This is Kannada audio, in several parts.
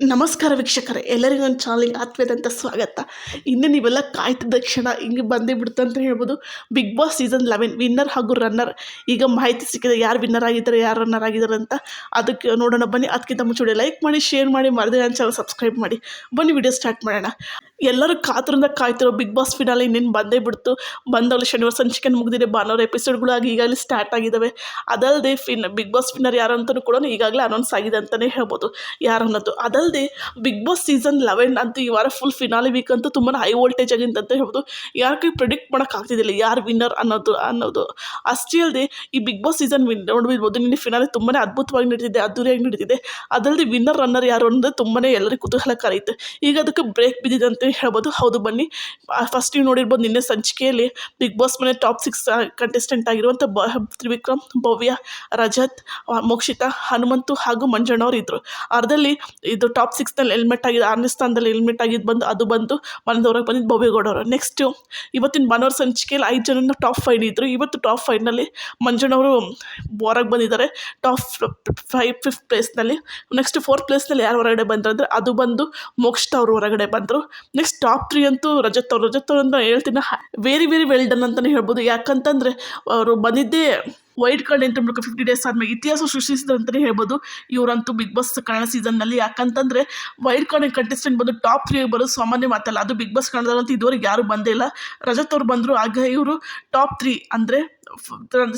ನಮಸ್ಕಾರ ವೀಕ್ಷಕರೇ, ಎಲ್ಲರಿಗೂ ನನ್ನ ಚಾನಲ್ಗೆ ಆತ್ಮೀಯದಂಥ ಸ್ವಾಗತ. ಇನ್ನು ನೀವೆಲ್ಲ ಕಾಯ್ತಿದ್ದ ಕ್ಷಣ ಹಿಂಗೆ ಬಂದೇ ಬಿಡ್ತು ಅಂತ ಹೇಳ್ಬೋದು. Big boss season eleven winner ಹಾಗೂ ರನ್ನರ್ ಈಗ ಮಾಹಿತಿ ಸಿಕ್ಕಿದೆ ಯಾರು ವಿನ್ನರ್ ಆಗಿದ್ದಾರೆ, ಯಾರು ರನ್ನರ್ ಆಗಿದ್ದಾರೆ ಅಂತ ಅದಕ್ಕೆ ನೋಡೋಣ. ಬನ್ನಿ, ಅದಕ್ಕಿಂತ ಮುಂಚೆ ಲೈಕ್ ಮಾಡಿ ಶೇರ್ ಮಾಡಿ ಮರದೇ ನನ್ನ ಚಾನಲ್ ಸಬ್ಸ್ಕ್ರೈಬ್ ಮಾಡಿ. ಬನ್ನಿ, ವಿಡಿಯೋ ಸ್ಟಾರ್ಟ್ ಮಾಡೋಣ. ಎಲ್ಲರೂ ಕಾತುರಿಂದ ಕಾಯ್ತಿರೋ ಬಿಗ್ ಬಾಸ್ ಫಿನಾಲೆ ಇನ್ನೇನು ಬಂದೇ ಬಿಡ್ತು. ಬಂದವಳು ಶನಿವಾರ ಸಂಚಿಕೆ ಮುಗಿದಿದೆ, ಭಾನುವಾರ ಎಪಿಸೋಡ್ಗಳು ಆಗಿ ಈಗಾಗಲೇ ಸ್ಟಾರ್ಟ್ ಆಗಿದ್ದಾವೆ ಅದಲ್ಲದೆ ಫಿನ್ ಬಿಗ್ ಬಾಸ್ ವಿನ್ನರ್ ಯಾರು ಅಂತಲೂ ಕೂಡ ಈಗಾಗಲೇ ಅನೌನ್ಸ್ ಆಗಿದೆ ಅಂತಲೇ ಹೇಳ್ಬೋದು. ಯಾರು ಅನ್ನೋದು. ಅದಲ್ಲದೆ ಬಿಗ್ ಬಾಸ್ ಸೀಸನ್ ಲೆವೆನ್ ಅಂತ ಈ ವಾರ ಫುಲ್ ಫಿನಾಲಿ ವೀಕ್ ಅಂತೂ ತುಂಬಾ ಹೈ ವೋಲ್ಟೇಜ್ ಆಗಿತ್ತು ಅಂತ ಹೇಳ್ಬೋದು. ಯಾರಿಗೂ ಪ್ರಿಡಿಕ್ಟ್ ಮಾಡೋಕ್ಕಾಗ್ತಿದ್ದಿಲ್ಲ ಯಾರು ವಿನ್ನರ್ ಅನ್ನೋದು ಅನ್ನೋದು. ಅಷ್ಟೇ ಅಲ್ಲದೆ ಈ ಬಿಗ್ ಬಾಸ್ ಸೀಸನ್ ವಿನ್ ನೋಡ್ಬಿಡ್ಬೋದು. ನಿನ್ನೆ ಫಿನಾಲಿ ತುಂಬಾ ಅದ್ಭುತವಾಗಿ ನಡೀತಿದೆ, ಅದ್ದೂರಿಯಾಗಿ ನಡೀತಿದೆ. ಅದಲ್ಲದೆ ವಿನ್ನರ್ ರನ್ನರ್ ಯಾರು ಅನ್ನೋದು ತುಂಬಾ ಎಲ್ಲರಿಗೂ ಕುತೂಹಲ ಕರೆಯುತ್ತೆ ಈಗ ಅದಕ್ಕೆ ಬ್ರೇಕ್ ಬಿದ್ದಿದೆ ಅಂತ ಹೇಳ್ಬೋದು. ಹೌದು ಬನ್ನಿ. ಫಸ್ಟ್ ನೀವು ನೋಡಿರ್ಬೋದು ನಿನ್ನೆ ಸಂಚಿಕೆಯಲ್ಲಿ ಬಿಗ್ ಬಾಸ್ ಮನೆ ಟಾಪ್ ಸಿಕ್ಸ್ ಕಂಟೆಸ್ಟೆಂಟ್ ಆಗಿರುವಂಥ ಬ, ತ್ರಿವಿಕ್ರಮ್, ಭವ್ಯ, ರಜತ್ ಮೋಕ್ಷಿತಾ, ಹನುಮಂತು ಹಾಗೂ ಮಂಜಣ್ಣವ್ರು ಇದ್ದರು ಅರ್ಧದಲ್ಲಿ ಇದು ಟಾಪ್ ಸಿಕ್ಸ್ನಲ್ಲಿ ಹೆಲ್ಮೆಟ್ ಆಗಿದೆ, ಆರನೇ ಸ್ಥಾನದಲ್ಲಿ ಹೆಲ್ಮೆಟ್ ಆಗಿದ್ದು ಬಂದು ಅದು ಬಂದು ಮನದವ್ರಿಗೆ ಬಂದಿದ್ದು ಭವ್ಯಗೌಡವರು ನೆಕ್ಸ್ಟು ಇವತ್ತಿನ ಮನೋರ್ ಸಂಚಿಕೆಯಲ್ಲಿ ಐದು ಜನ ಟಾಪ್ ಫೈವ್ ಇದ್ದರು ಇವತ್ತು ಟಾಪ್ ಫೈವ್ನಲ್ಲಿ ಮಂಜಣ್ಣವರು ಹೊರಗೆ ಬಂದಿದ್ದಾರೆ. ಟಾಪ್ ಫೈವ್ ಫಿಫ್ತ್ ಪ್ಲೇಸ್ನಲ್ಲಿ ನೆಕ್ಸ್ಟ್ ಫೋರ್ತ್ ಪ್ಲೇಸ್ನಲ್ಲಿ ಯಾರು ಹೊರಗಡೆ ಬಂದ್ರು ಅಂದರೆ ಅದು ಬಂದು ಮೋಕ್ಷಿತ ಅವರು ಹೊರಗಡೆ ಬಂದರು. ನೆಕ್ಸ್ಟ್ ಟಾಪ್ ತ್ರೀ ಅಂತೂ ರಜತ್ ಅವರು. ರಜತ್ ಅವ್ರು ಅಂತ ಹೇಳ್ತೀನಿ ವೆರಿ ವೆರಿ ವೆಲ್ ಡನ್ ಅಂತಲೇ ಹೇಳ್ಬೋದು. ಯಾಕಂತಂದರೆ ಅವರು ಬಂದಿದ್ದೇ ವೈಟ್ ಕಾರ್ಡ್ ಎಂಟ್ರಿ ಮೂಲಕ ಫಿಫ್ಟಿ ಡೇಸ್ ಆದಮೇಲೆ ಇತಿಹಾಸ ಸೃಷ್ಟಿಸಿದ್ರು ಅಂತಲೇ ಹೇಳ್ಬೋದು. ಇವರಂತೂ ಬಿಗ್ ಬಾಸ್ ಕನ್ನಡ ಸೀಸನ್ನಲ್ಲಿ ಯಾಕಂತಂದರೆ ವೈಟ್ ಕಾರ್ಡ್ ಕಂಟೆಸ್ಟೆಂಟ್ ಬಂದು ಟಾಪ್ ತ್ರೀ ಬರೋದು ಸಾಮಾನ್ಯ ಮಾತಲ್ಲ. ಅದು ಬಿಗ್ ಬಾಸ್ ಕನ್ನಡದಲ್ಲಂತೂ ಇದುವರೆಗೆ ಯಾರು ಬಂದೇ ಇಲ್ಲ. ರಜತ್ ಅವ್ರು ಬಂದರು, ಆಗ ಇವರು ಟಾಪ್ ತ್ರೀ ಅಂದರೆ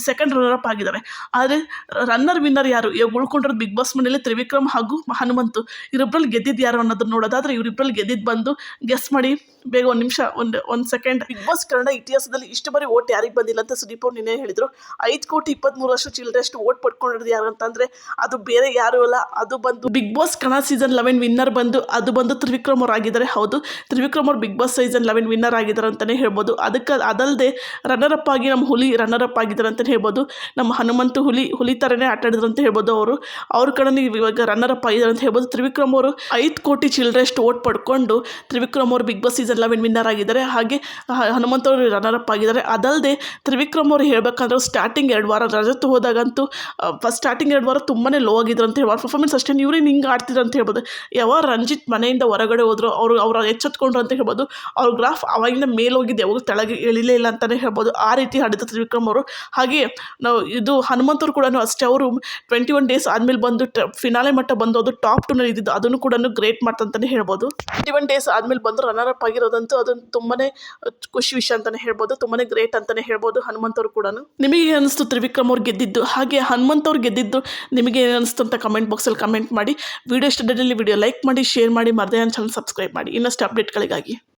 ಸೆಕೆಂಡ್ ರನ್ನರ್ ಅಪ್ ಆಗಿದ್ದಾರೆ ಆದರೆ ರನ್ನರ್ ವಿನ್ನರ್ ಯಾರು? ಇವಾಗ ಉಳ್ಕೊಂಡಿರೋದು ಬಿಗ್ ಬಾಸ್ ಮನೆಯಲ್ಲಿ ತ್ರಿವಿಕ್ರಮ್ ಹಾಗೂ ಹನುಮಂತು. ಇವರಿಬ್ಬರಲ್ಲಿ ಗೆದ್ದಿದ್ದು ಯಾರು ಅನ್ನೋದನ್ನ ನೋಡೋದಾದ್ರೆ ಇವರಿಬ್ಬರಲ್ಲಿ ಗೆದ್ದಿದ್ದು ಬಂದು ಗೆಸ್ ಮಾಡಿ. ಬೇಗ ಒಂದು ನಿಮಿಷ, ಒಂದು ಒಂದು ಸೆಕೆಂಡ್ ಬಿಗ್ ಬಾಸ್ ಕನ್ನಡ ಇತಿಹಾಸದಲ್ಲಿ ಇಷ್ಟು ಬಾರಿ ಓಟ್ ಯಾರಿಗೆ ಬಂದಿಲ್ಲ ಅಂತ ಸುದೀಪ್ ಅವ್ರು ನಿನ್ನೆ ಹೇಳಿದರು. ಐದು ಕೋಟಿ ಇಪ್ಪತ್ತ್ಮೂರು ವರ್ಷ ಚಿಲ್ಲರೆಷ್ಟು ಓಟ್ ಪಡ್ಕೊಂಡಿರೋದು ಯಾರು ಅಂತಂದರೆ, ಅದು ಬೇರೆ ಯಾರು ಅಲ್ಲ. ಅದು ಬಂದು big boss Kannada season eleven winner ಬಂದು, ಅದು ಬಂದು ತ್ರಿವಿಕ್ರಮ್ ಅವ್ರು ಆಗಿದ್ದಾರೆ. ಹೌದು, ತ್ರಿವಿಕ್ರಮ್ ಅವ್ರು big boss season eleven winner ಆಗಿದ್ದಾರೆ ಅಂತಲೇ ಹೇಳ್ಬೋದು. ಅದಕ್ಕೆ ಅದಲ್ಲದೆ ರನ್ನರ್ ಅಪ್ ಆಗಿ ನಮ್ಮ ಹುಲಿ ರನ್ನರ್ ಅಪ್ ಆಗಿದ್ದಾರೆ ಅಂತಲೇ ಹೇಳ್ಬೋದು. ನಮ್ಮ ಹನುಮಂತು ಹುಲಿ ಹುಲಿ ಥರನೇ ಆಟ ಆಡಿದ್ರು ಅಂತ ಹೇಳ್ಬೋದು ಅವರು. ಅವ್ರ ಕಡೆ ಇವಾಗ ರನ್ನರ್ ಅಪ್ ಆಗಿದ್ದಾರೆ ಅಂತ ಹೇಳ್ಬೋದು. ತ್ರಿವಿಕ್ರಮ್ ಅವರು ಐದು ಕೋಟಿ ಚಿಲ್ಡ್ರೆಷ್ಟು ಓಟ್ ಪಡ್ಕೊಂಡು ತ್ರಿವಿಕ್ರಮ್ ಅವರು Bigg Boss season eleven winner ಆಗಿದ್ದಾರೆ. ಹಾಗೆ ಹನುಮಂತ ಅವರು ರನ್ನರ್ ಅಪ್ ಆಗಿದ್ದಾರೆ. ಅದಲ್ಲದೆ ತ್ರಿವಿಕ್ರಮ್ ಅವರು ಹೇಳ್ಬೇಕಂದ್ರೆ ಸ್ಟಾರ್ಟಿಂಗ್ ಎರಡು ವಾರ ರಜತ್ ಹೋದಾಗಂತೂ ಫಸ್ಟ್ ಸ್ಟಾರ್ಟಿಂಗ್ ಎರಡು ವಾರ ತುಂಬಾ ಲೋ ಆಗಿದ್ರು ಅಂತ ಹೇಳ್ಬೋದು. ಪರ್ಫಾರ್ಮೆನ್ಸ್ ಅಷ್ಟೇ ಇವ್ರೇನು ಹಿಂಗೆ ಆಡ್ತಿದ್ರು ಅಂತ ಹೇಳ್ಬೋದು. ಯಾವಾಗ ರಂಜಿತ್ ಮನೆಯಿಂದ ಹೊರಗಡೆ ಹೋದ್ರು, ಅವರು, ಅವ್ರ ಎಚ್ಚೆತ್ಕೊಂಡ್ರು ಅಂತ ಹೇಳ್ಬೋದು. ಅವ್ರ ಗ್ರಾಫ್ ಅವಾಗಿಂದ ಮೇಲೆ ಹೋಗಿದ್ದು ಯಾವಾಗ ತೆಳಗೆ ಇಳಿಲೇ ಇಲ್ಲ ಅಂತಲೇ ಹೇಳ್ಬೋದು. ಆ ರೀತಿ ಆಡಿದ್ರು ತ್ರಿವಿಕ್ರಮ್ ಅವರು. ಹಾಗೆ ನಾವು ಇದು ಹನುಮಂತರು ಕೂಡ ಅಷ್ಟೇ, ಅವರು ಟ್ವೆಂಟಿ ಒನ್ ಡೇಸ್ ಆದಮೇಲೆ ಬಂದು ಫಿನಾಲೆ ಮಟ್ಟ ಬಂದು ಅದು ಟಾಪ್ ಟೂನಲ್ಲಿ ಇದ್ದಿದ್ದು, ಅದನ್ನು ಕೂಡ ಗ್ರೇಟ್ ಮಾಡ್ತಂತಲೇ ಹೇಳ್ಬೋದು. ಟ್ವೆಂಟಿ ಒನ್ ಡೇಸ್ ಆದಮೇಲೆ ಬಂದು ರನ್ನರ್ ಅಪ್ ಆಗಿರೋದಂತೂ ಅದೊಂದು ತುಂಬಾ ಖುಷಿ ವಿಷಯ ಅಂತಲೇ ಹೇಳ್ಬೋದು ತುಂಬಾ ಗ್ರೇಟ್ ಅಂತಲೇ ಹೇಳ್ಬೋದು ಹನುಮಂತವ್ರು ಕೂಡ ನಿಮಗೆ ಅನಿಸ್ತು ತ್ರಿವಿಕ್ರಮ್ ಅವ್ರು ಗೆದ್ದಿದ್ದು? ಹಾಗೆ ಹನುಮಂತ್ ಅವ್ರು ಗೆದ್ದಿದ್ದು ನಿಮಗೆ ಏನು ಅನಿಸ್ತು ಅಂತ ಕಮೆಂಟ್ ಬಾಕ್ಸಲ್ಲಿ ಕಮೆಂಟ್ ಮಾಡಿ. ವಿಡಿಯೋ ಇಷ್ಟದಲ್ಲಿ ವಿಡಿಯೋ ಲೈಕ್ ಮಾಡಿ ಶೇರ್ ಮಾಡಿ, ಮರದೇ ಚಾನಲ್ ಸಬ್ಸ್ಕ್ರೈಬ್ ಮಾಡಿ. ಇನ್ನಷ್ಟು ಅಪ್ಡೇಟ್ಗಳಿಗಾಗಿ